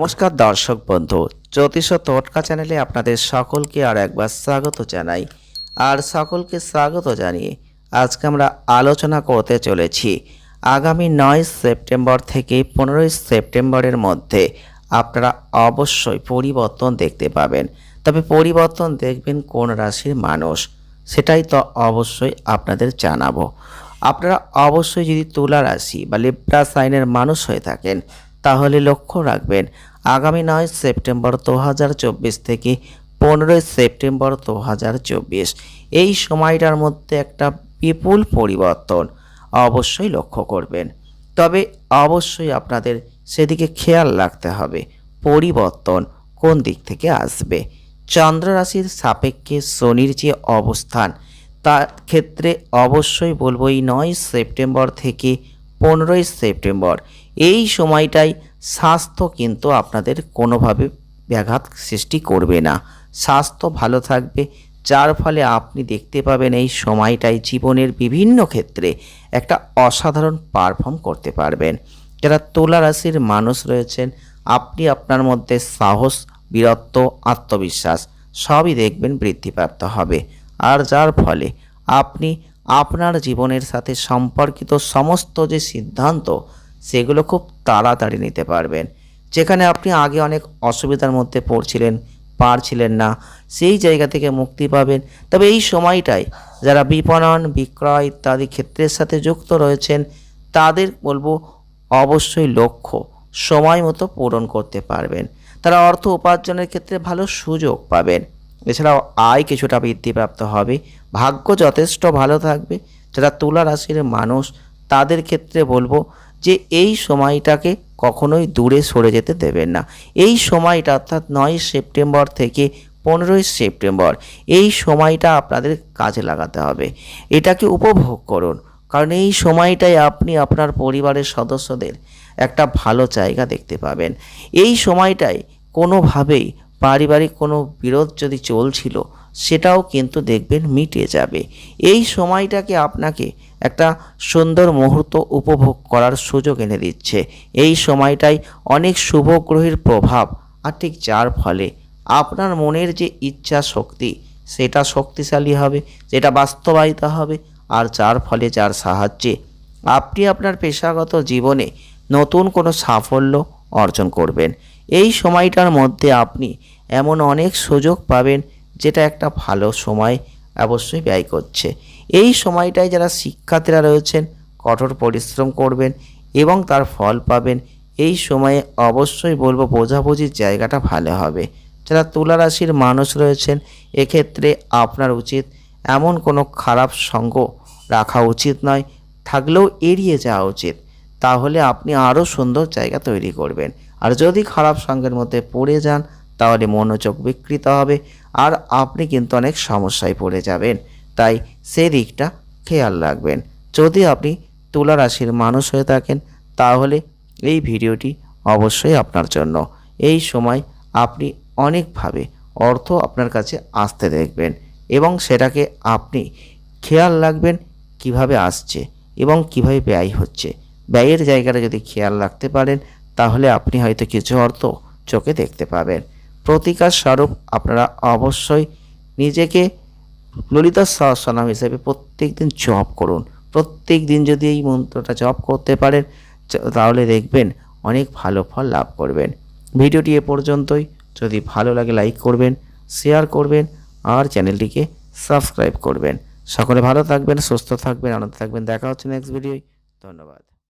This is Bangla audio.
নমস্কার দর্শক বন্ধু, জ্যোতিষ তোটকা চ্যানেলে আপনাদের সকলকে আর একবার স্বাগত জানাই। আর সকলকে স্বাগত জানিয়ে আজকে আমরা আলোচনা করতে চলেছি। আগামী নয় সেপ্টেম্বর থেকে পনেরোই সেপ্টেম্বরের মধ্যে আপনারা অবশ্যই পরিবর্তন দেখতে পাবেন। তবে পরিবর্তন দেখবেন কোন রাশির মানুষ, সেটাই তো অবশ্যই আপনাদের জানাব। আপনারা অবশ্যই যদি তুলা রাশি বা লিব্রা সাইনের মানুষ হয়ে থাকেন, তাহলে লক্ষ্য রাখবেন আগামী নয় সেপ্টেম্বর দু হাজার চব্বিশ থেকে পনেরোই সেপ্টেম্বর দু হাজার চব্বিশ। এই সময়টার মধ্যে একটা বিপুল পরিবর্তন অবশ্যই লক্ষ্য করবেন। তবে অবশ্যই আপনাদের সেদিকে খেয়াল রাখতে হবে, পরিবর্তন কোন দিক থেকে আসবে। চন্দ্র রাশির সাপেক্ষে শনির যে অবস্থান, তার ক্ষেত্রে অবশ্যই বলব এই নয় সেপ্টেম্বর থেকে পনেরোই সেপ্টেম্বর। এই সময়টাই স্বাস্থ্য কিন্তু আপনাদের কোনোভাবে ব্যাঘাত সৃষ্টি করবে না। স্বাস্থ্য ভালো থাকবে, যার ফলে আপনি দেখতে পাবেন এই সময়টাই জীবনের বিভিন্ন ক্ষেত্রে একটা অসাধারণ পারফর্ম করতে পারবেন। যারা তুলা রাশির মানুষ রয়েছেন, আপনি আপনার মধ্যে সাহস, বীরত্ব, আত্মবিশ্বাস সবই দেখবেন বৃদ্ধিপ্রাপ্ত হবে। আর যার ফলে আপনি আপনার জীবনের সাথে সম্পর্কিত সমস্ত যে সিদ্ধান্ত, সেগুলো খুব তাড়াতাড়ি নিতে পারবেন। যেখানে আপনি আগে অনেক অসুবিধার মধ্যে পড়ছিলেন, পারছিলেন না, সেই জায়গা থেকে মুক্তি পাবেন। তবে এই সময়টায় যারা বিপণন, বিক্রয় ইত্যাদি ক্ষেত্রের সাথে যুক্ত রয়েছেন, তাদের বলব অবশ্যই লক্ষ্য, সময় মতো পূরণ করতে পারবেন। তারা অর্থ উপার্জনের ক্ষেত্রে ভালো সুযোগ পাবেন। এছাড়াও আয় কিছুটা বৃদ্ধিপ্রাপ্ত হবে। ভাগ্য যথেষ্ট ভালো থাকবে। যারা তুলা রাশির মানুষ, তাদের ক্ষেত্রে বলব যে, এই সময়টাকে কখনোই দূরে সরে যেতে দেবেন না। এই সময়টা অর্থাৎ নয় সেপ্টেম্বর থেকে পনেরোই সেপ্টেম্বর, এই সময়টা আপনাদের কাজে লাগাতে হবে। এটাকে উপভোগ করুন। কারণ এই সময়টায় আপনি আপনার পরিবারের সদস্যদের একটা ভালো জায়গা দেখতে পাবেন। এই সময়টায় কোনোভাবেই পারিবারিক কোনো বিরোধ যদি চলছিল, সেটাও কিন্তু দেখবেন মিটে যাবে। এই সময়টাকে আপনাকে একটা সুন্দর মুহূর্ত উপভোগ করার সুযোগ এনে দিচ্ছে। এই সময়টাই অনেক শুভ গ্রহের প্রভাব, আর ঠিক যার ফলে আপনার মনের যে ইচ্ছা শক্তি, সেটা শক্তিশালী হবে যেটা বাস্তবায়িত হবে, আর যার ফলে যার সাহায্যে আপনি আপনার পেশাগত জীবনে নতুন কোনো সাফল্য অর্জন করবেন। এই সময়টার মধ্যে আপনি এমন অনেক সুযোগ পাবেন যেটা একটা ভালো সময় অবশ্যই ব্যয় করছে। এই সময়টায় যারা শিক্ষার্থীরা রয়েছেন, কঠোর পরিশ্রম করবেন এবং তার ফল পাবেন, এই সময়ে অবশ্যই বলব বোঝাবুঝির জায়গাটা ভালো হবে। যারা তুলা রাশির মানুষ রয়েছেন, এক্ষেত্রে আপনার উচিত এমন কোনো খারাপ সঙ্গ রাখা উচিত নয়, থাকলেও এড়িয়ে যাওয়া উচিত। তাহলে আপনি আরও সুন্দর জায়গা তৈরি করবেন। আর যদি খারাপ সঙ্গের মধ্যে পড়ে যান, তাহলে মনোযোগ বিকৃত হবে। আর আপনি কিন্তু অনেক সমস্যায় পড়ে যাবেন। তাই সেদিকটা খেয়াল রাখবেন। যদি আপনি তুলা রাশির মানুষ হয়ে থাকেন, তাহলে এই ভিডিওটি অবশ্যই আপনার জন্য। এই সময় আপনি অনেকভাবে অর্থ আপনার কাছে আসতে দেখবেন এবং সেটাকে আপনি খেয়াল রাখবেন কীভাবে আসছে এবং কীভাবে ব্যয় হচ্ছে। ব্যয়ের জায়গাটা যদি খেয়াল রাখতে পারেন তাহলে আপনি হয়তো কিছু অর্থ চোখে দেখতে পাবেন। প্রতিকার স্বরূপ আপনারা অবশ্যই নিজেকে ললিতা সহস্রনাম হিসেবে প্রত্যেক দিন জপ করুন। প্রত্যেক দিন যদি এই মন্ত্রটা জপ করতে পারেন তাহলে দেখবেন অনেক ভালো ফল লাভ করবেন। ভিডিওটি এ পর্যন্তই। যদি ভালো লাগে লাইক করবেন, শেয়ার করবেন আর চ্যানেলটিকে সাবস্ক্রাইব করবেন। সকলে ভালো থাকবেন, সুস্থ থাকবেন, আনন্দ থাকবেন। দেখা হচ্ছে নেক্সট ভিডিওয় ধন্যবাদ।